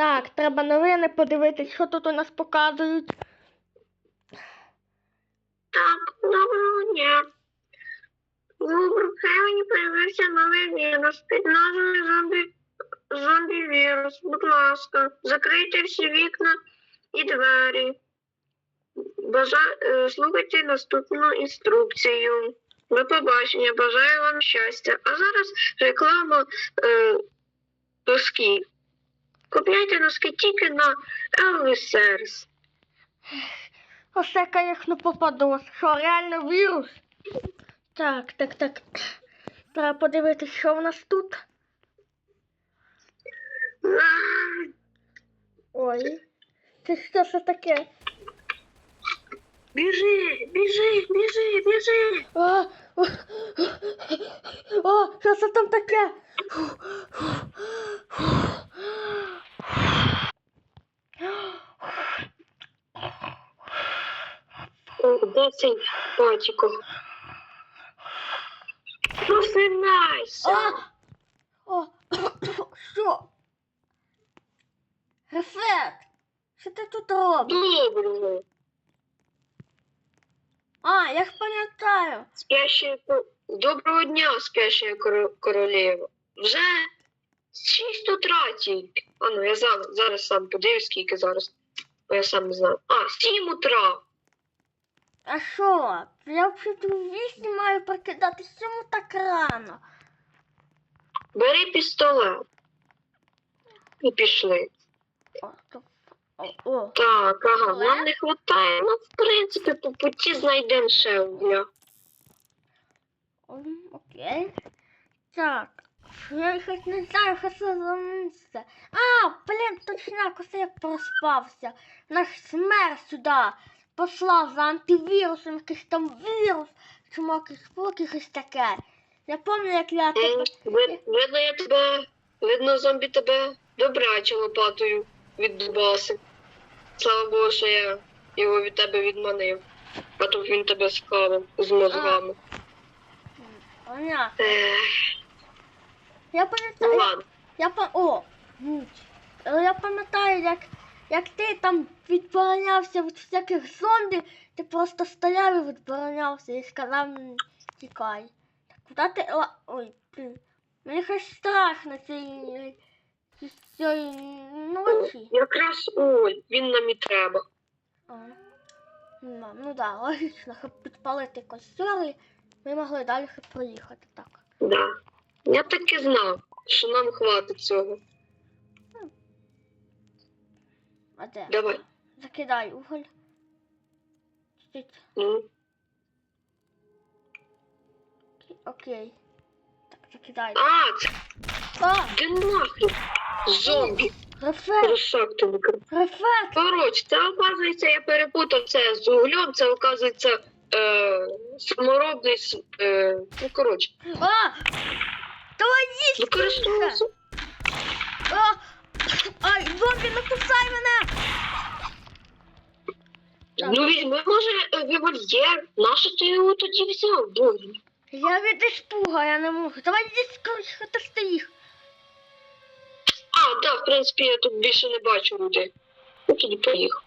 Так, треба новини подивитись, що тут у нас показують. Так, доброго дня. В Брукхевені появився новий вірус під назвою зомбі, зомбі-вірус. Будь ласка, закрийте всі вікна і двері. Бажа... е, Слухайте наступну інструкцію. До побачення, бажаю вам щастя. А зараз реклама е, носків. Купляйте носки тільки на Елвісерс. Оце, звісно, попадос. Що реально вірус? Так, так, так. Треба подивитися, що в нас тут. Ой. Це що це таке? Біжи, біжи, біжи, біжи. О, о, о, що це там таке? Фу, фу, фу. 10 очков. Просинайся! О! Що? Рефект! Що ти тут робиш? Добре. А, я ж пам'ятаю. Спящая Доброго дня, спящая королева. Вже 6 утра тільки. А ну я зараз, зараз сам подивлюсь, скільки зараз. Бо я сам не знаю. А, 7 утра. А що? Я взагалі у вісні маю прокидатись, чому так рано? Бери пістолет. І пішли. О, то- о, о. Так, ага, нам не вистачає. Ну, в принципі, по путі знайдемо ще. М, Окей. Так. Я щось не знаю, що це за місце. А, блін, точняк, оце я проспався. Наш смер сюди послав за антивірусом якийсь там вірус, чумок і спок, якось таке. Я пам'ятаю, як я тебе. ви- Видно, я тебе, видно, зомбі тебе добряче лопатою віддубасив. Слава Богу, що я його від тебе відманив. А то він тебе схавав з мозгами. Понятно. Я ну ладно. Я па... О, ніч. Я пам'ятаю, як, як ти там відборонявся від всяких зомбі, ти просто стояв і відборонявся і сказав мені, тікай. Так куди ти. ла- Ой, блін. Мені щось страшно цієї цієї ночі. Якраз ой, він нам і треба. А. Ну, ну да, логічно, щоб підпалити костер, і ми могли далі проїхати так. Да. Я так і знав, що нам хватить цього. А де? Давай. Закидай уголь. Чуть-чуть. Ну. Окей. Так, закидай. А, це А, де нахрен? Зомбі. рефет, Русак ти викрив. Коротше, це оказується, я перепутав це з углем, це оказується е, саморобний с- е, ну коротше, А! Твої використовується. А! Ай, зомбі, не кусай мене! Так. Ну візьми, може, е, револьєр. Нащо ти його тоді взяв, Богін? Я від іспуга, я не можу. Давай здесь скоріше, ти стоїш. А, так, в принципі, я тут більше не бачу людей. Ну тоді поїхав.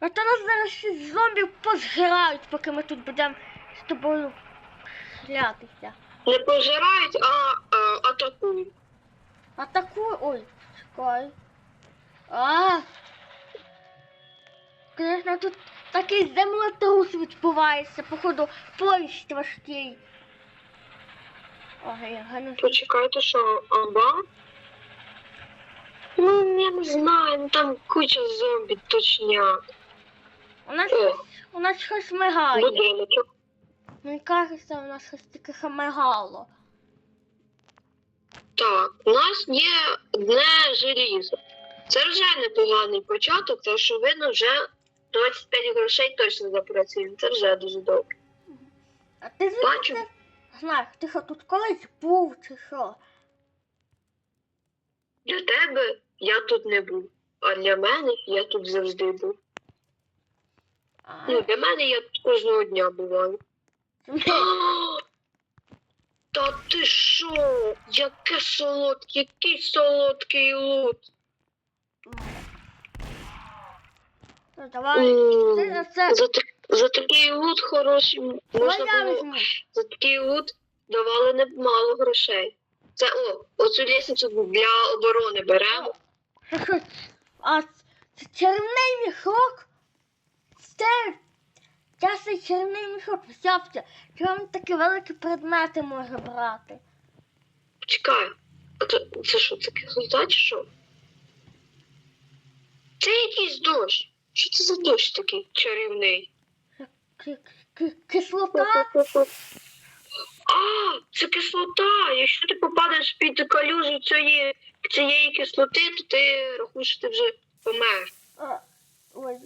А то нас зараз всі зомбі позгирають, поки ми тут будемо з тобою шлятися. Не пожирають, а, а атакують. Атакуй. Ой, чекай. А. Звісно, тут такий землетрус відбувається, походу, поїзд важкий. Ой, гану. Почекайте, що аба? Ну, я не знаю, ну там куча зомбі точняк. У нас О. у нас щось мигає. Будиночок. Мені кажеться, у нас щось таке мигало. Так, у нас є дне желізо. Це вже непоганий початок, тому що видно вже 25 грошей точно запрацюємо. Це вже дуже добре. А ти звідки Бачу. це знаєш, ти що тут колись був чи що? Для тебе я тут не був, а для мене я тут завжди був. А, Ну, для мене я тут кожного дня буваю. Та ти що? Яке солодке, який солодкий лут. Ну, давай. Це, це, За, за такий лут хороший можна я було візьму. за такий лут давали немало грошей. Це о, оцю лісницю для оборони беремо. А це червний мішок? Це я цей червний мішок взявся. Чому такі великі предмети може брати? Чекай, а то це що, це кислота чи що? Це якийсь дощ. Що це за дощ такий чарівний? Ки- ки- Кислота? А, це кислота. Якщо ти попадеш під калюжу цієї, цієї кислоти, то ти рахуєш, що ти вже помер. А, Ой.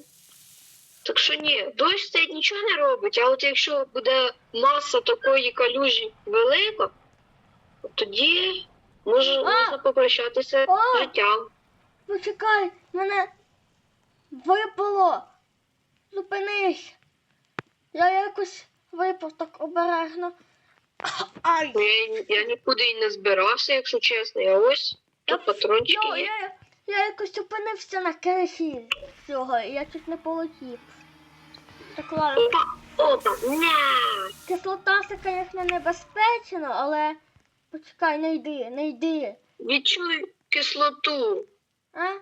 Так що ні, дощ це нічого не робить, а от якщо буде маса такої калюжі велика, тоді може, А! можна попрощатися А! з життям. Почекай, мене випало. Зупинись. Я якось випав так обережно. Ай! Я, я нікуди і не збирався, якщо чесно. Я ось тут патрончики є. я, я якось опинився на криші цього, і я чуть не полетів. Так ладно, Опа, опа, не. кислота це, звісно, небезпечно, але почекай, не йди, не йди. Відчуй кислоту. А?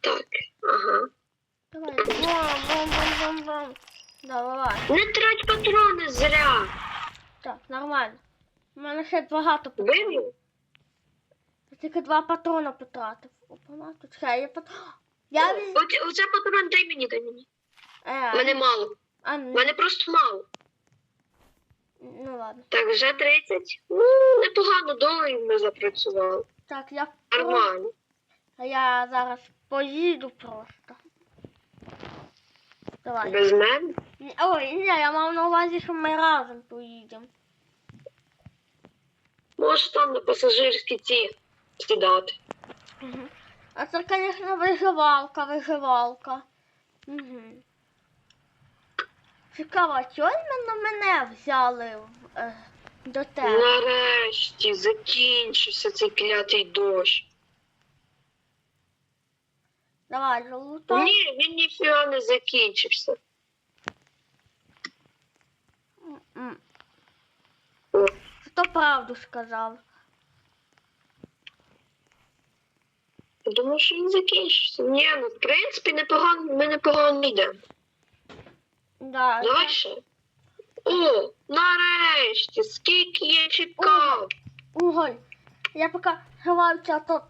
Так, ага. Давай. Бом, бом, бом, бом, бом. Давай. Не трать патрони зря. Так, нормально. У мене ще багато патронів. Я тільки два патрона потратив. Опа, тут ще є патрон. Я віз... Оце, оце патрон дай мені, дай мені. Е, Мене мало. а, ну, Мене просто мало. ну ладно. Так, вже 30. Ну, непогано доларів ми запрацювали. Так, я... Нормально. А я зараз поїду просто. Давай. Без мене. Ой, ні, я мав на увазі, що ми разом поїдемо. Можеш там на пасажирські ці сідати. Угу. А це, звісно, виживалка, виживалка. Угу. Цікаво, чого іменно мене взяли е, до тебе? Нарешті закінчився цей клятий дощ. Давай, золото. Ні, він ніфіга не закінчився. М. О, Хто правду сказав? я думаю, що він закінчився. Ні, ну в принципі непогано, ми непогано йдемо. Да, Давай ще. О, нарешті, скільки я чекав. Уголь. Я поки ховався, то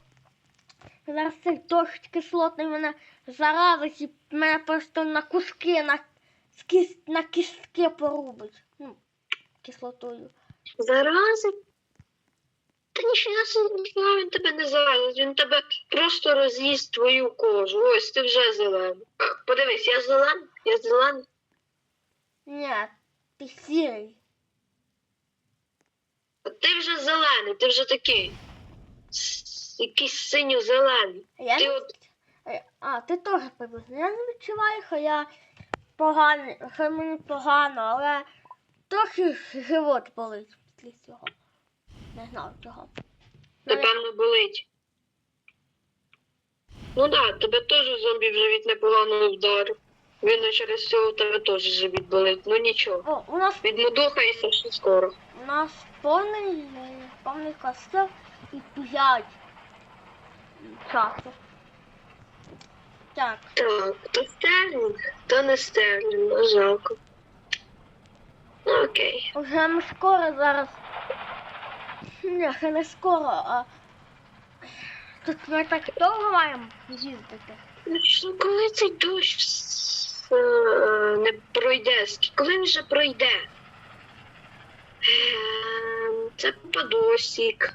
зараз цей дощ кислотний мене заразить і мене просто на куски, на, кіс, на кістки порубить. Ну, кислотою. Зарази? Та ніфіга собі, він тебе не заразить, він тебе просто роз'їсть твою кожу. Ось ти вже зелений. Подивись, я зелений, я зелений. Ні, ти сірий. Ти вже зелений, ти вже такий. Якийсь синьо-зелений. А я Ти не... от А, ти теж приблизно. Я не відчуваю, що я поганий, що мені погано, але трохи живот болить після цього. Не знаю чого. Напевно болить. Ну так, тебе теж зомбі в живіт непогано вдарив. Він через цього у тебе теж живіт болить. Ну нічого. О, у нас Відмудохаєшся ще скоро. У нас повний, повний костюм і п'ять часу. Так, Так, то стерлінг, то не стерлінг, ну жалко. Ну окей. вже ми скоро зараз. Ні, ще не скоро, а тут ми так довго маємо їздити. Ну що, коли цей дощ е, не пройде? Коли він вже пройде? Ем, Це Падосік.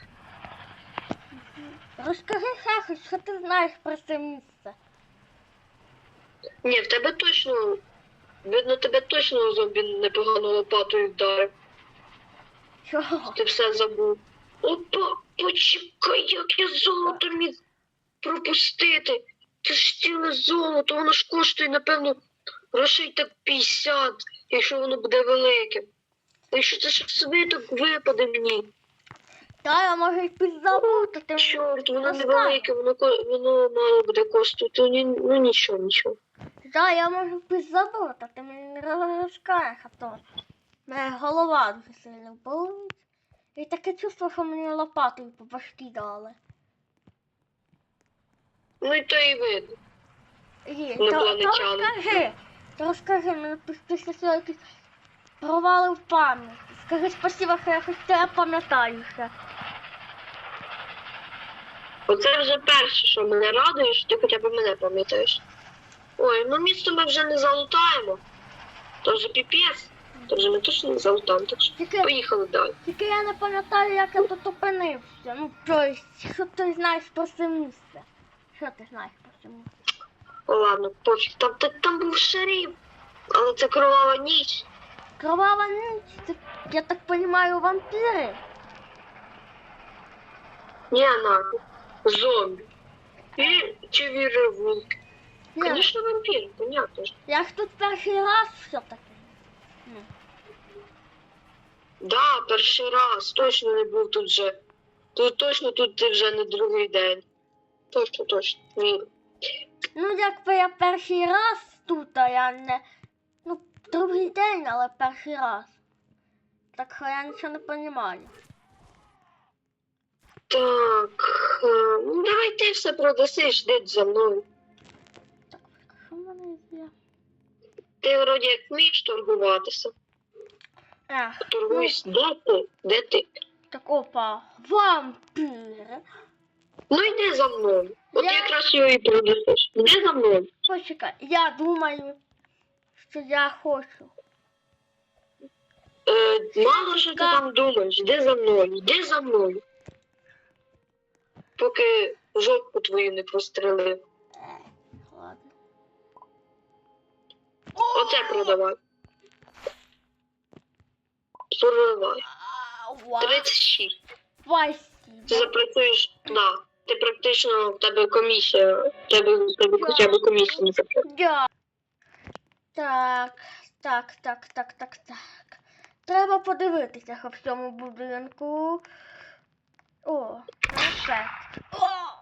Розкажи щось, що ти знаєш про це місце. Ні, в тебе точно. Видно, тебе точно зомбі непогано лопатою вдарив. Чого? Ти все забув. Опа, почекай, як я золото міг пропустити. Це ж ціле золото, воно ж коштує, напевно, грошей так 50, якщо воно буде великим. Якщо це ж так випаде мені. Та я можу і підзабути. Чорт, воно невелике, воно, воно мало буде коштувати, ні, ну нічого, нічого. Да, я можу підзабути, ти мені не розкажеш, а то мене голова дуже сильно болить. І таке чувство, що мені лопатою по башки дали. Ну і то і видно. Є, то, то розкажи, то розкажи, мене піс- після цього якісь провали в пам'яті. Скажи спасибо, що я хоч тебе пам'ятаю ще. Оце вже перше, що мене радує, що ти хоча б мене пам'ятаєш. Ой, ну місто ми вже не залутаємо. То вже піпець. То вже ми точно не залутаємо, так що Тільки, поїхали далі. тільки я не пам'ятаю, як я тут опинився. Ну, тобто, що ти знаєш про це місце? Що ти знаєш про це місце? О, ладно, пофіг. Там, там, там був шериф, але це кровава ніч. Кровава ніч, це, я так розумію, вампіри. Ні, нахуй. Зомбі. І чи віревулк. Ні, Звісно, вампір, понятно я ж тут перший раз все-таки. Ну, Да, перший раз. Точно не був тут вже. Тут точно тут ти вже не другий день. Точно, точно, вірю. Ну, якби я перший раз тут, а я не. Ну, другий день, але перший раз. Так що я нічого не розумію. Так, е, ну давай ти все продасиш, йди за мною. Так, що в мене є? Ти вроді як вмієш торгуватися. Ех, Торгуйся, де ти? Де ти? так опа, вампір. Ну йди за мною. От Я- якраз його і продасиш. Йди за мною. Почекай, я думаю, що я хочу. Е, мало що ти там думаєш, йди за мною, йди за мною. Поки жопку твою не прострелив. Ладно. Оце продавай. Продавай. А, ва- 36. Ти Спасибо. запрацюєш, да. Ти практично в тебе комісія, в тебе, в тебе хоча б комісія не запрацює. Так, так, так, так, так, так. Треба подивитися, що в цьому будинку. О, рецепт. О,